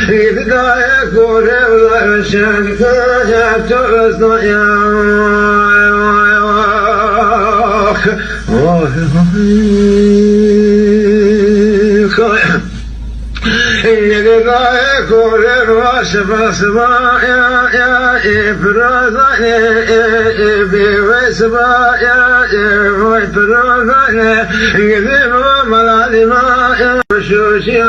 İbdaya kurevler şarkıya tozlaya İbdaya kurevler şarkıya İbrazaya İbrazaya İbrazaya İbrazaya İbrazaya İbrazaya